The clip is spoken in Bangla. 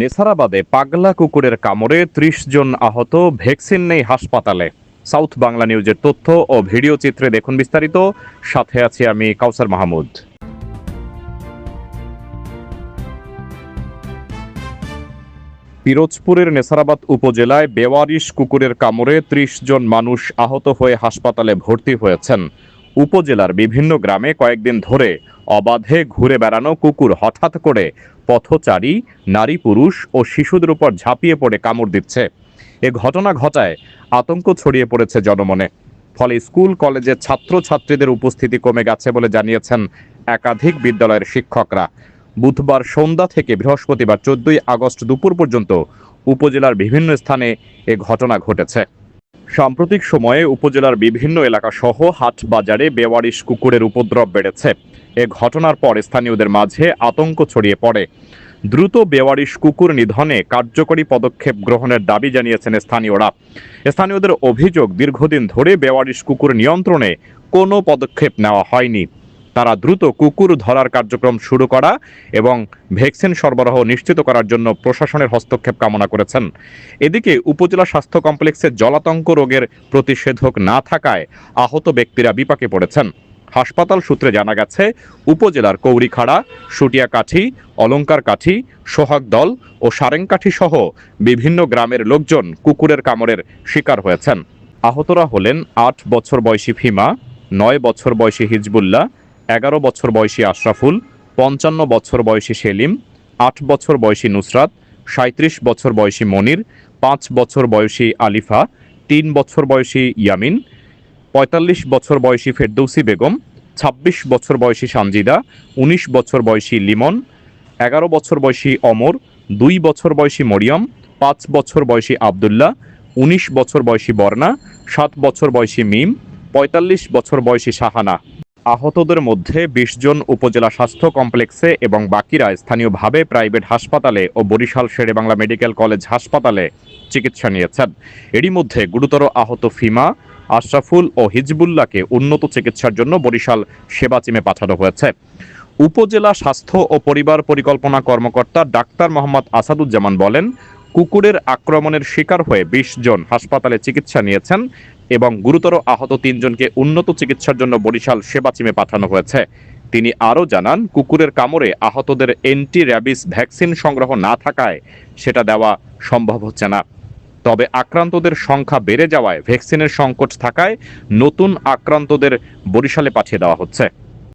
নেসারাবাদে পাগলা কুকুরের কামড়ে ত্রিশ জন আহত ভ্যাকসিন নেই হাসপাতালে। সাউথ বাংলা নিউজের তথ্য ও ভিডিও চিত্রে দেখুন বিস্তারিত। সাথে আছি আমি কাউসার মাহমুদ। পিরোজপুরের নেসারাবাদ উপজেলায় বেওয়ারিশ কুকুরের কামড়ে ত্রিশ জন মানুষ আহত হয়ে হাসপাতালে ভর্তি হয়েছেন। উপজেলার বিভিন্ন গ্রামে কয়েকদিন ধরে অবাধে ঘুরে বেড়ানো কুকুর হঠাৎ করে পথচারী, নারী পুরুষ ও শিশুদের উপর ঝাঁপিয়ে পড়ে কামড় দিচ্ছে। এ ঘটনা ঘটায় আতঙ্ক ছড়িয়ে পড়েছে জনমনে। ফলে স্কুল কলেজের ছাত্রছাত্রীদের উপস্থিতি কমে গেছে বলে জানিয়েছেন একাধিক বিদ্যালয়ের শিক্ষকরা। বুধবার সন্ধ্যা থেকে বৃহস্পতিবার চোদ্দই আগস্ট দুপুর পর্যন্ত উপজেলার বিভিন্ন স্থানে এ ঘটনা ঘটেছে। সাম্প্রতিক সময়ে উপজেলার বিভিন্ন এলাকা সহ হাট বাজারে বেওয়ারিশ কুকুরের উপদ্রব বেড়েছে। এ ঘটনার পর স্থানীয়দের মাঝে আতঙ্ক ছড়িয়ে পড়ে। দ্রুত বেওয়ারিশ কুকুর নিধনে কার্যকরী পদক্ষেপ গ্রহণের দাবি জানিয়েছেন স্থানীয়রা। স্থানীয়দের অভিযোগ, দীর্ঘদিন ধরে বেওয়ারিশ কুকুর নিয়ন্ত্রণে কোনো পদক্ষেপ নেওয়া হয়নি। তারা দ্রুত কুকুর ধরার কার্যক্রম শুরু করা এবং ভ্যাকসিন সরবরাহ নিশ্চিত করার জন্য প্রশাসনের হস্তক্ষেপ কামনা করেছেন। এদিকে উপজেলা স্বাস্থ্য কমপ্লেক্সে জলাতঙ্ক রোগের প্রতিষেধক না থাকায় আহত ব্যক্তিরা বিপাকে পড়েছেন। হাসপাতাল সূত্রে জানা গেছে, উপজেলার কৌরিখাড়া সুটিয়াকাঠি, অলঙ্কারকাঠি, সোহাগদল ও সারেংকাঠি সহ বিভিন্ন গ্রামের লোকজন কুকুরের কামড়ের শিকার হয়েছেন। আহতরা হলেন আট বছর বয়সী ফিমা, নয় বছর বয়সী হিজবুল্লাহ এগারো বছর বয়সী আশরাফুল পঞ্চান্ন বছর বয়সী সেলিম আট বছর বয়সী নুসরাত সাঁত্রিশ বছর বয়সী মনির পাঁচ বছর বয়সী আলিফা তিন বছর বয়সী ইয়ামিন পঁয়তাল্লিশ বছর বয়সী ফেরদৌসি বেগম ২৬ বছর বয়সী সানজিদা ১৯ বছর বয়সী লিমন এগারো বছর বয়সী অমর দুই বছর বয়সী মরিয়ম পাঁচ বছর বয়সী আবদুল্লাহ ১৯ বছর বয়সী বর্ণা সাত বছর বয়সী মিম পঁয়তাল্লিশ বছর বয়সী সাহানা আহতদের মধ্যে বিশ জন উপজেলা স্বাস্থ্য কমপ্লেক্সে এবং বাকিরা স্থানীয়ভাবে প্রাইভেট হাসপাতালে ও বরিশাল শেরেবাংলা মেডিকেল কলেজ হাসপাতালে চিকিৎসা নিয়েছেন। এরই মধ্যে গুরুতর আহত ফিমা, আশরাফুল ও হিজবুল্লাহকে উন্নত চিকিৎসার জন্য বরিশাল সেবা চিমে পাঠানো হয়েছে। উপজেলা স্বাস্থ্য ও পরিবার পরিকল্পনা কর্মকর্তা ডাক্তার মোহাম্মদ আসাদুজ্জামান বলেন কুকুরের আক্রমণের শিকার হয়ে বিশ জন হাসপাতালে চিকিৎসা নিয়েছেন এবং গুরুতর আহত তিনজনকে উন্নত চিকিৎসার জন্য বরিশাল সেবা চিমে পাঠানো হয়েছে। তিনি আরও জানান, কুকুরের কামড়ে আহতদের অ্যান্টি র্যাবিস ভ্যাকসিন সংগ্রহ না থাকায় সেটা দেওয়া সম্ভব হচ্ছে না। তবে আক্রান্তদের সংখ্যা বেড়ে যাওয়ায় ভ্যাকসিনের সংকট থাকায় নতুন আক্রান্তদের বরিশালে পাঠিয়ে দেওয়া হচ্ছে।